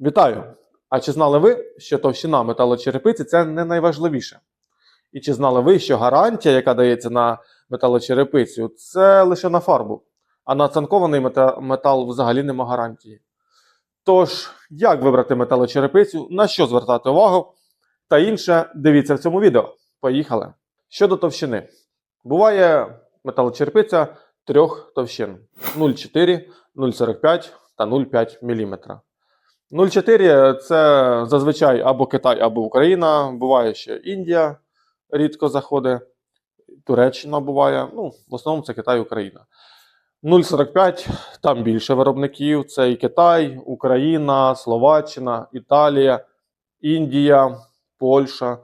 Вітаю! А чи знали ви, що товщина металочерепиці це не найважливіше? І чи знали ви, що гарантія, яка дається на металочерепицю, це лише на фарбу, а на цинкований мета- метал взагалі нема гарантії? Тож, як вибрати металочерепицю, на що звертати увагу та інше дивіться в цому відео. Поїхали! Щодо товщини, буває металочерепиця трьох товщин: 0,4, 0,45 та 0,5 мм. 0,4 це зазвичай або Китай, або Україна. Буває ще Індія рідко заходить, Туреччина буває. Ну, в основному це Китай, Україна. 0,45 там більше виробників: це і Китай, Україна, Словаччина, Італія, Індія, Польща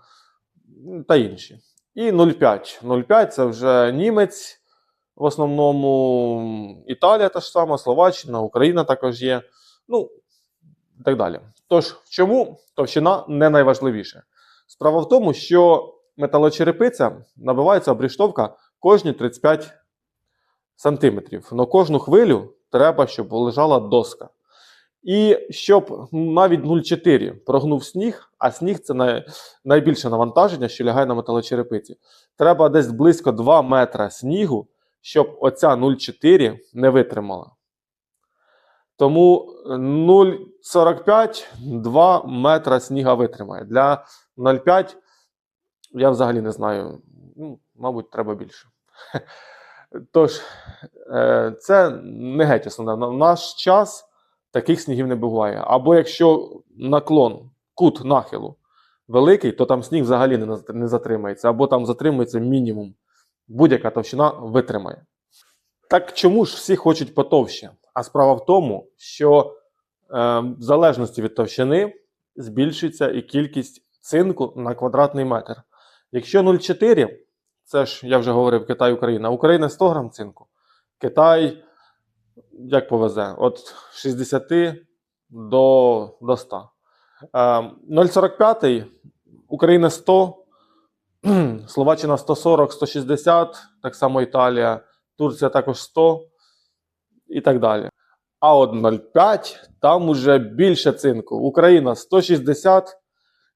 та інші. І 0,5. 0,5 це вже німець. В основному Італія та ж сама, Словаччина, Україна також є. Ну, і так далі. Тож, чому товщина не найважливіше? Справа в тому, що металочерепиця набивається обріштовка кожні 35 сантиметрів. На кожну хвилю треба, щоб лежала доска. І щоб навіть 0,4 прогнув сніг, а сніг це найбільше навантаження, що лягає на металочерепиці. Треба десь близько 2 метра снігу, щоб оця 0,4 не витримала. Тому 0,45 2 метра сніга витримає. Для 0,5 я взагалі не знаю. Ну, мабуть, треба більше. Тож, е, це не геть основне. На наш час таких снігів не буває. Або якщо наклон, кут нахилу великий, то там сніг взагалі не затримається, або там затримується мінімум. Будь-яка товщина витримає. Так чому ж всі хочуть потовще? А справа в тому, що е, в залежності від товщини збільшується і кількість цинку на квадратний метр. Якщо 0,4, це ж я вже говорив Китай, Україна. Україна 100 грам цинку. Китай як повезе? От 60 до, до 100. Е, 0,45 Україна 100, Словаччина 140, 160, так само Італія, Турція також 100 і так далі. А от 0,5 там уже більше цинку. Україна 160,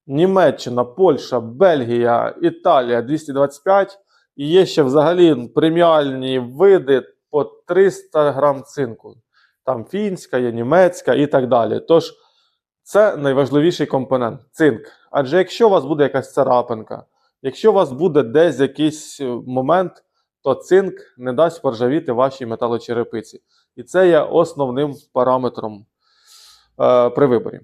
Німеччина, Польща, Бельгія, Італія 225. І є ще взагалі преміальні види по 300 грам цинку. Там фінська, є німецька і так далі. Тож це найважливіший компонент цинк. Адже якщо у вас буде якась царапинка, якщо у вас буде десь якийсь е, момент, то цинк не дасть поржавіти вашій металочерепиці. І це є основним параметром е, при виборі.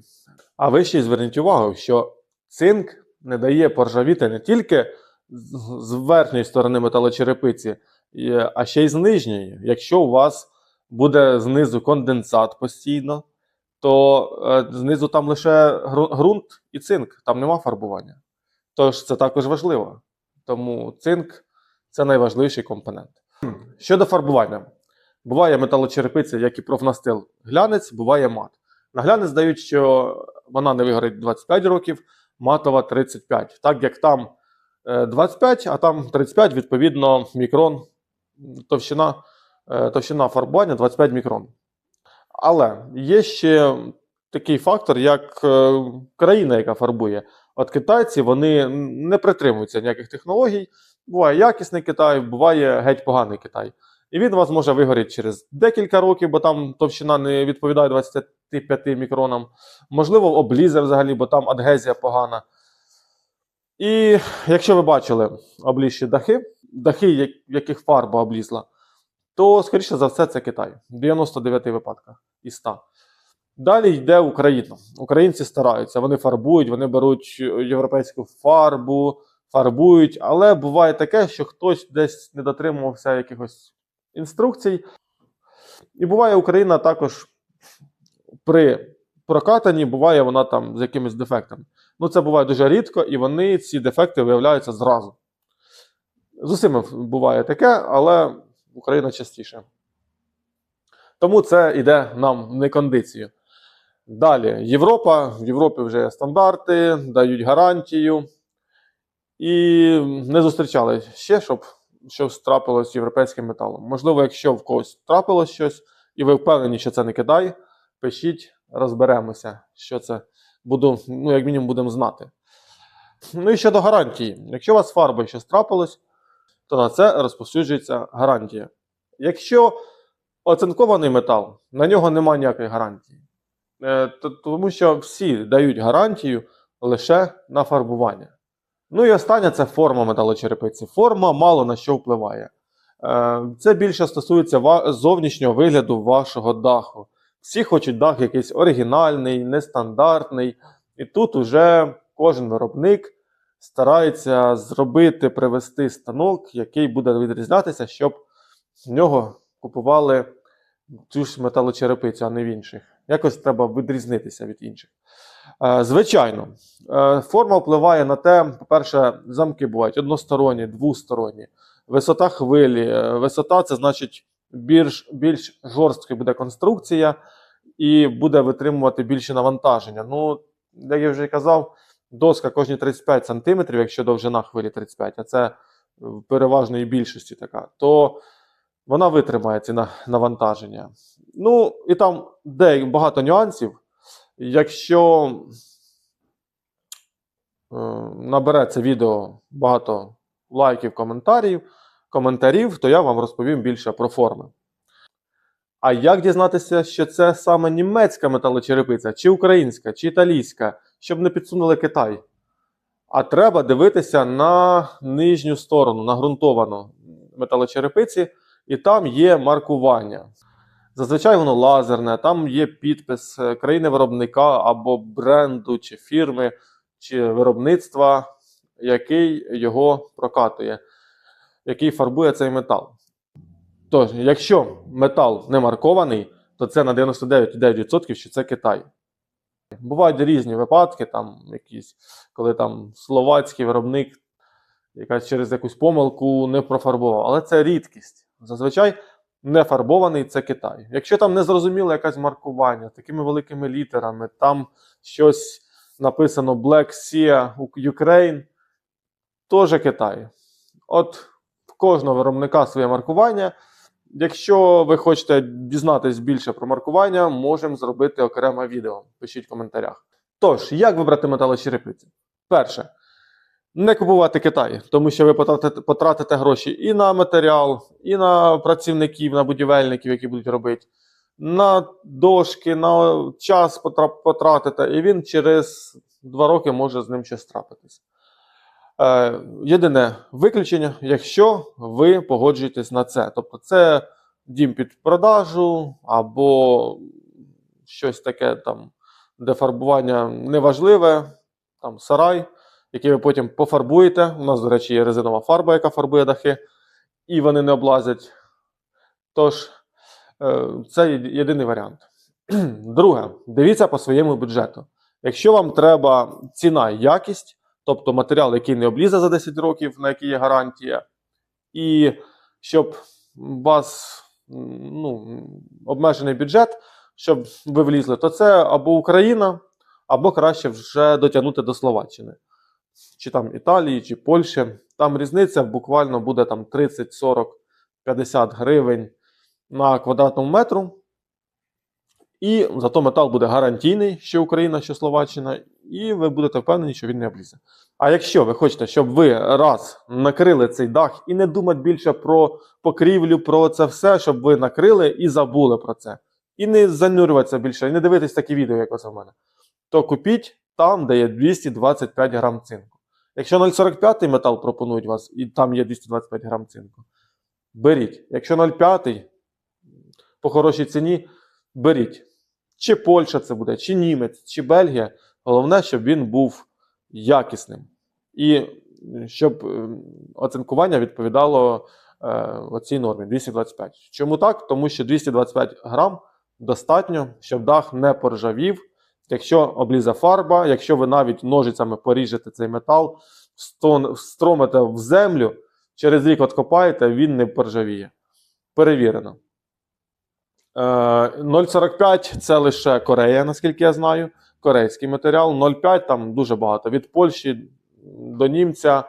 А ви ще зверніть увагу, що цинк не дає поржавіти не тільки з- верхньої сторони металочерепиці, а ще й з нижньої. Якщо у вас буде знизу конденсат постійно, то е, знизу там лише ґрунт і цинк, там нема фарбування. Тож це також важливо. Тому цинк це найважливіший компонент. Щодо фарбування, буває металочерепиця, як і профнастил глянець, буває мат. На глянець дають, що вона не вигорить 25 років, матова 35. Так як там е, 25, а там 35, відповідно, мікрон, товщина, е, товщина фарбування 25 мікрон. Але є ще такий фактор, як е, країна, яка фарбує. От китайці вони не притримуються ніяких технологій. Буває якісний Китай, буває геть поганий Китай. І він у вас може вигоріти через декілька років, бо там товщина не відповідає 25 мікронам. Можливо, облізе взагалі, бо там адгезія погана. І якщо ви бачили облізші дахи, дахи, яких фарба облізла, то, скоріше за все, це Китай. В 99 випадках із 100. Далі йде Україна. Українці стараються, вони фарбують, вони беруть європейську фарбу, фарбують, але буває таке, що хтось десь не дотримувався якихось інструкцій. І буває Україна також при прокатанні, буває вона там з якимись дефектами. Ну, це буває дуже рідко, і вони ці дефекти виявляються зразу. З усіма буває таке, але Україна частіше. Тому це йде нам не кондицію. Далі, Європа. В Європі вже стандарти, дають гарантію. І не зустрічали ще, щоб щось трапилось з європейським металом. Можливо, якщо в когось трапилось щось, і ви впевнені, що це не Китай, пишіть, розберемося, що це буду, ну, як мінімум, будемо знати. Ну і щодо гарантії. Якщо у вас з фарбою щось трапилось, то на це розповсюджується гарантія. Якщо оцинкований метал, на нього немає ніякої гарантії. Е, Тому що всі дають гарантію лише на фарбування. Ну і останнє це форма металочерепиці. Форма мало на що впливає. Е, Це більше стосується зовнішнього вигляду вашого даху. Всі хочуть дах якийсь оригінальний, нестандартний. І тут уже кожен виробник старається зробити, привести станок, який буде відрізнятися, щоб в нього купували цю ж металочерепицю, а не в інших. Якось треба відрізнитися від інших. Е, Звичайно, е, форма впливає на те, по-перше, замки бувають односторонні, двосторонні, висота хвилі. Е, Висота це значить більш, більш жорсткою буде конструкція і буде витримувати більше навантаження. Ну, як я вже казав, доска кожні 35 см, якщо довжина хвилі 35, а це в переважної більшості така, то вона витримає ці навантаження. Ну, і там де багато нюансів. Якщо е, набере це відео багато лайків, коментарів, коментарів, то я вам розповім більше про форми. А як дізнатися, що це саме німецька металочерепиця, чи українська, чи італійська, щоб не підсунули Китай? А треба дивитися на нижню сторону, на ґрунтовану металочерепиці, і там є маркування. Зазвичай воно лазерне, там є підпис е, країни виробника або бренду, чи фірми, чи виробництва, який його прокатує, який фарбує цей метал. Тож, якщо метал не маркований, то це на 99,9% що це Китай. Бувають різні випадки, там якісь, коли там словацький виробник якась через якусь помилку не профарбував, але це рідкість. Зазвичай не фарбований це Китай. Якщо там не зрозуміло якесь маркування такими великими літерами, там щось написано Black Sea Ukraine, теж Китай. От в кожного виробника своє маркування. Якщо ви хочете дізнатись більше про маркування, можемо зробити окреме відео. Пишіть в коментарях. Тож, як вибрати металочерепиці? Перше, не купувати Китай, тому що ви потратите, потратите гроші і на матеріал, і на працівників, на будівельників, які будуть робити, на дошки, на час потратите, і він через два роки може з ним щось трапитись. Е, єдине виключення, якщо ви погоджуєтесь на це. Тобто це дім під продажу або щось таке там, де фарбування неважливе, там сарай, який ви потім пофарбуєте. У нас, до речі, є резинова фарба, яка фарбує дахи, і вони не облазять. Тож, е, це єдиний варіант. Друге, дивіться по своєму бюджету. Якщо вам треба ціна і якість, тобто матеріал, який не облізе за 10 років, на який є гарантія, і щоб у вас ну, обмежений бюджет, щоб ви влізли, то це або Україна, або краще вже дотягнути до Словаччини, чи там Італії, чи Польщі. Там різниця буквально буде там 30, 40, 50 гривень на квадратному метру. І зато метал буде гарантійний, що Україна, що Словаччина, і ви будете впевнені, що він не облізе. А якщо ви хочете, щоб ви раз накрили цей дах і не думати більше про покрівлю, про це все, щоб ви накрили і забули про це. І не занурюватися більше, і не дивитись такі відео, як оце в мене, то купіть там, де є 225 грам цинку. Якщо 0,45 метал пропонують вас, і там є 225 грам цинку, беріть. Якщо 0,5 по хорошій ціні, беріть. Чи Польща це буде, чи Німець, чи Бельгія. Головне, щоб він був якісним. І щоб е, оцинкування відповідало е, оцій нормі 225. Чому так? Тому що 225 грам достатньо, щоб дах не поржавів. Якщо облізе фарба, якщо ви навіть ножицями поріжете цей метал, встромите в землю, через рік откопаєте, він не поржавіє. Перевірено. Е, 0,45 це лише Корея, наскільки я знаю. Корейський матеріал. 0,5 там дуже багато. Від Польщі до німця.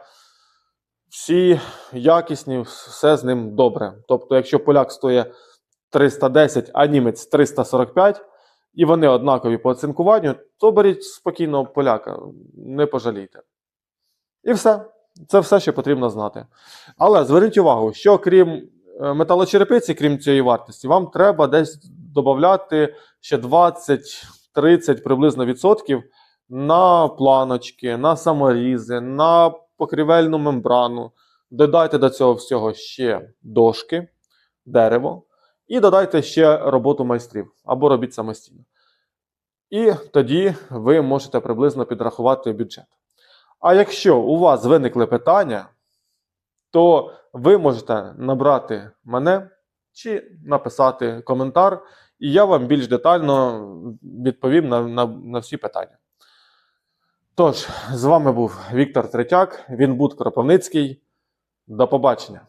Всі якісні, все з ним добре. Тобто, якщо поляк стоїть 310, а німець 345, і вони однакові по оцинкуванню, то беріть спокійно поляка, не пожалійте. І все. Це все, що потрібно знати. Але зверніть увагу, що крім е, металочерепиці, крім цієї вартості, вам треба десь додати ще 20-30 приблизно відсотків на планочки, на саморізи, на покрівельну мембрану. Додайте до цього всього ще дошки, дерево, і додайте ще роботу майстрів або робіть самостійно. І тоді ви можете приблизно підрахувати бюджет. А якщо у вас виникли питання, то ви можете набрати мене чи написати коментар, і я вам більш детально відповім на, на, на всі питання. Тож, з вами був Віктор Третяк, він Буд Кропивницький. До побачення.